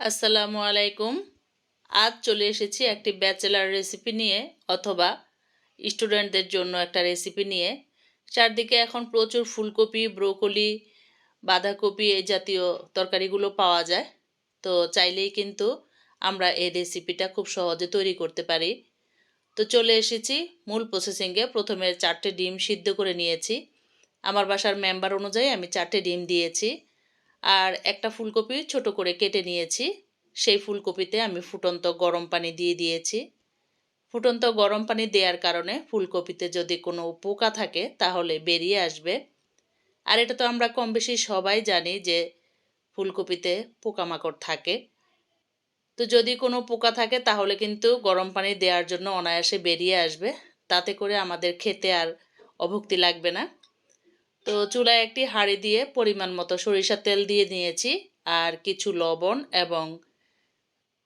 আসসালামু আলাইকুম। আজ চলে এসেছি একটি ব্যাচেলার রেসিপি নিয়ে অথবা স্টুডেন্টদের জন্য একটা রেসিপি নিয়ে। চারদিকে এখন প্রচুর ফুলকপি, ব্রোকলি, বাঁধাকপি এই জাতীয় তরকারিগুলো পাওয়া যায়। তো চাইলেই কিন্তু আমরা এই রেসিপিটা খুব সহজে তৈরি করতে পারি। তো চলে এসেছি মূল প্রসেসিংয়ে। প্রথমে চারটে ডিম সিদ্ধ করে নিয়েছি। আমার বাসার মেম্বার অনুযায়ী আমি চারটে ডিম দিয়েছি। আর একটা ফুলকপি ছোট করে কেটে নিয়েছি। সেই ফুলকপিতে আমি ফুটন্ত গরম পানি দিয়ে দিয়েছি। ফুটন্ত গরম পানি দেওয়ার কারণে ফুলকপিতে যদি কোনো পোকা থাকে তাহলে বেরিয়ে আসবে। আর এটা তো আমরা কম বেশি সবাই জানি যে ফুলকপিতে পোকামাকড় থাকে। তো যদি কোনো পোকা থাকে তাহলে কিন্তু গরম পানি দেওয়ার জন্য অনায়াসে বেরিয়ে আসবে। তাতে করে আমাদের খেতে আর অভুক্তি লাগবে না। তো চুলায় একটি হাঁড়ি দিয়ে পরিমাণ মতো সরিষার তেল দিয়ে নিয়েছি আর কিছু লবণ এবং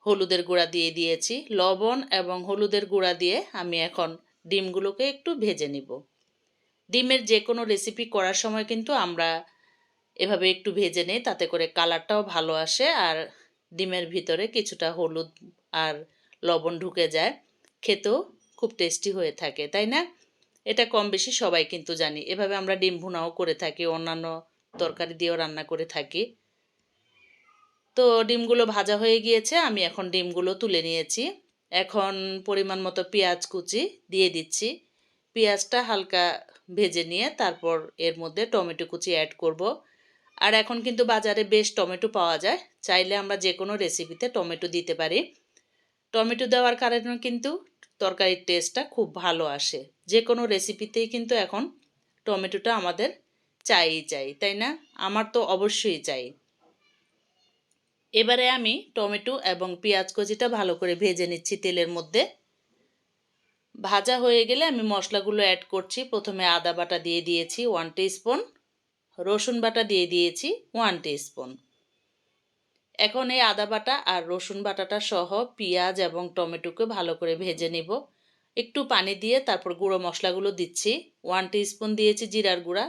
হলুদের গুঁড়া দিয়ে দিয়েছি। লবণ এবং হলুদের গুঁড়া দিয়ে আমি এখন ডিমগুলোকে একটু ভেজে নিব। ডিমের যে কোনো রেসিপি করার সময় কিন্তু আমরা এভাবে একটু ভেজে নিই, তাতে করে কালারটাও ভালো আসে আর ডিমের ভিতরে কিছুটা হলুদ আর লবণ ঢুকে যায়। খেতেও খুব টেস্টি হয়ে থাকে, তাই না? এটা কম বেশি সবাই কিন্তু জানি। এভাবে আমরা ডিম ভুনাও করে থাকি, অন্যান্য তরকারি দিয়েও রান্না করে থাকি। তো ডিমগুলো ভাজা হয়ে গিয়েছে, আমি এখন ডিমগুলো তুলে নিয়েছি। এখন পরিমাণ মতো পেঁয়াজ কুচি দিয়ে দিচ্ছি। পেঁয়াজটা হালকা ভেজে নিয়ে তারপর এর মধ্যে টমেটো কুচি অ্যাড করব। আর এখন কিন্তু বাজারে বেশ টমেটো পাওয়া যায়। চাইলে আমরা যে কোনো রেসিপিতে টমেটো দিতে পারি। টমেটো দেওয়ার কারণে কিন্তু তরকারির টেস্টটা খুব ভালো আসে। যে কোনো রেসিপিতেই কিন্তু এখন টমেটোটা আমাদের চাই চাই, তাই না? আমার তো অবশ্যই চাই। এবারে আমি টমেটো এবং পেঁয়াজ কচিটা ভালো করে ভেজে নিচ্ছি তেলের মধ্যে। ভাজা হয়ে গেলে আমি মশলাগুলো অ্যাড করছি। প্রথমে আদা বাটা দিয়ে দিয়েছি ওয়ান স্পুন রসুন বাটা দিয়ে দিয়েছি ওয়ান স্পুন এখন এই আদা বাটা আর রসুন বাটাটা সহ পেঁয়াজ এবং টমেটোকে ভালো করে ভেজে নিব। একটু পানি দিয়ে তারপর গুঁড়ো মশলাগুলো দিচ্ছি। ওয়ান স্পুন দিয়েছি জিরার গুঁড়া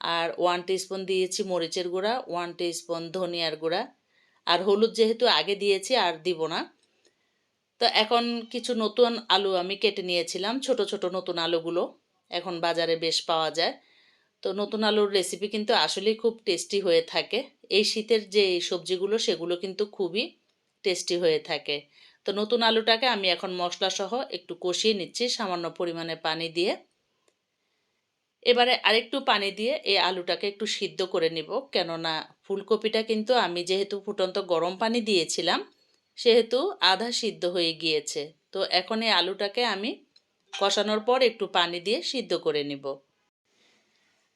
আর ওয়ান স্পুন দিয়েছি মরিচের গুঁড়া, ওয়ান স্পুন ধনিয়ার গুঁড়া। আর হলুদ যেহেতু আগে দিয়েছি আর দিব না। তো এখন কিছু নতুন আলু আমি কেটে নিয়েছিলাম, ছোট ছোট নতুন আলুগুলো। এখন বাজারে বেশ পাওয়া যায়। তো নতুন আলুর রেসিপি কিন্তু আসলেই খুব টেস্টি হয়ে থাকে। এই শীতের যে সবজিগুলো, সেগুলো কিন্তু খুবই টেস্টি হয়ে থাকে। তো নতুন আলুটাকে আমি এখন মশলা সহ একটু কষিয়ে নিচ্ছি সামান্য পরিমাণে পানি দিয়ে। এবারে আরেকটু পানি দিয়ে এই আলুটাকে একটু সিদ্ধ করে নিব। কেননা ফুলকপিটা কিন্তু আমি যেহেতু ফুটন্ত গরম পানি দিয়েছিলাম, সেহেতু আধা সিদ্ধ হয়ে গিয়েছে। তো এখন এই আলুটাকে আমি কষানোর পর একটু পানি দিয়ে সিদ্ধ করে নিব।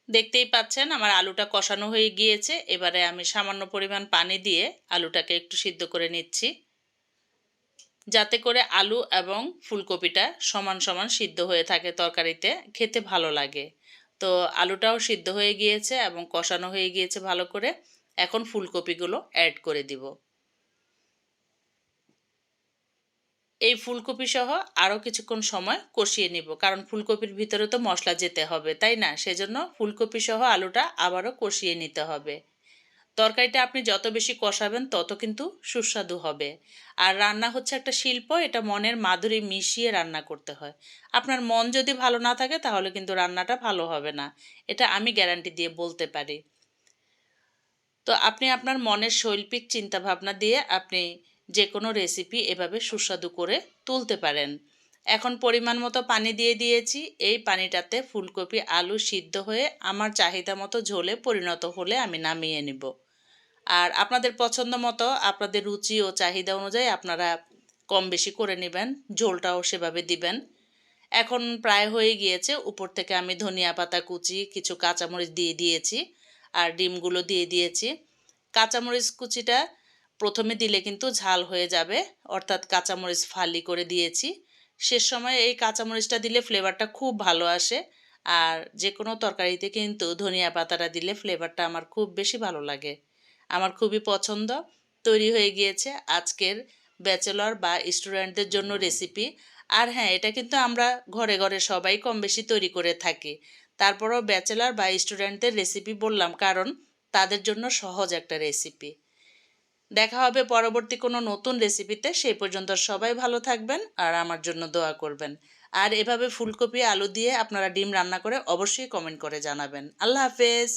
দেখতেই পাচ্ছেন আমার আলুটা কষানো হয়ে গিয়েছে। এবারে আমি সামান্য পরিমাণ পানি দিয়ে আলুটাকে একটু সিদ্ধ করে নিচ্ছি। যাতে করে আলু এবং ফুলকপিটা সমান সমান সিদ্ধ হয়ে থাকে তরকারিতে। খেতে ভালো লাগে। তো আলুটাও সিদ্ধ হয়ে গিয়েছে এবং কষানো হয়ে গিয়েছে ভালো করে। এখন ফুলকপিগুলো অ্যাড করে দিব। এই ফুলকপি সহ আরও কিছুক্ষণ সময় কষিয়ে নিব। কারণ ফুলকপির ভিতরে তো মশলা যেতে হবে, তাই না? সেজন্য ফুলকপি সহ আলুটা আবারও কষিয়ে নিতে হবে। তরকারিটা আপনি যত বেশি কষাবেন, তত কিন্তু সুস্বাদু হবে। আর রান্না হচ্ছে একটা শিল্প, এটা মনের মাধুরী মিশিয়ে রান্না করতে হয়। আপনার মন যদি ভালো না থাকে, তাহলে কিন্তু রান্নাটা ভালো হবে না। এটা আমি গ্যারান্টি দিয়ে বলতে পারি। তো আপনি আপনার মনের শৈল্পিক চিন্তাভাবনা দিয়ে আপনি যে কোনো রেসিপি এভাবে সুস্বাদু করে তুলতে পারেন। এখন পরিমাণ মতো পানি দিয়ে দিয়েছি। এই পানিটাতে ফুলকপি, আলু সিদ্ধ হয়ে আমার চাহিদা মতো ঝোলে পরিণত হলে আমি নামিয়ে নিব। আর আপনাদের পছন্দ মতো, আপনাদের রুচি ও চাহিদা অনুযায়ী আপনারা কম বেশি করে নেবেন, ঝোলটাও সেভাবে দিবেন। এখন প্রায় হয়ে গিয়েছে, উপর থেকে আমি ধনিয়া পাতা কুচি, কিছু কাঁচামরিচ দিয়ে দিয়েছি, আর ডিমগুলো দিয়ে দিয়েছি। কাঁচামরিচ কুচিটা প্রথমে দিলে কিন্তু ঝাল হয়ে যাবে। অর্থাৎ কাঁচামরিচ ফালি করে দিয়েছি। শেষ সময় এই কাঁচামরিচটা দিলে ফ্লেভারটা খুব ভালো আসে। আর যে কোনো তরকারিতে কিন্তু ধনিয়া পাতাটা দিলে ফ্লেভারটা আমার খুব বেশি ভালো লাগে। আমার খুবই পছন্দ। তৈরি হয়ে গিয়েছে আজকের ব্যাচেলর বা স্টুডেন্টদের জন্য রেসিপি। আর হ্যাঁ এটা কিন্তু আমরা ঘরে ঘরে সবাই কম বেশি তৈরি করে থাকি। তারপরও ব্যাচেলার বা স্টুডেন্টদের রেসিপি বললাম কারণ তাদের জন্য সহজ একটা রেসিপি। দেখা হবে পরবর্তী কোনো নতুন রেসিপিতে সেই পর্যন্ত সবাই ভালো থাকবেন আর আমার জন্য দোয়া করবেন। আর এভাবে ফুলকপি, আলু দিয়ে আপনারা ডিম রান্না করে অবশ্যই কমেন্ট করে জানাবেন। আল্লাহ হাফেজ!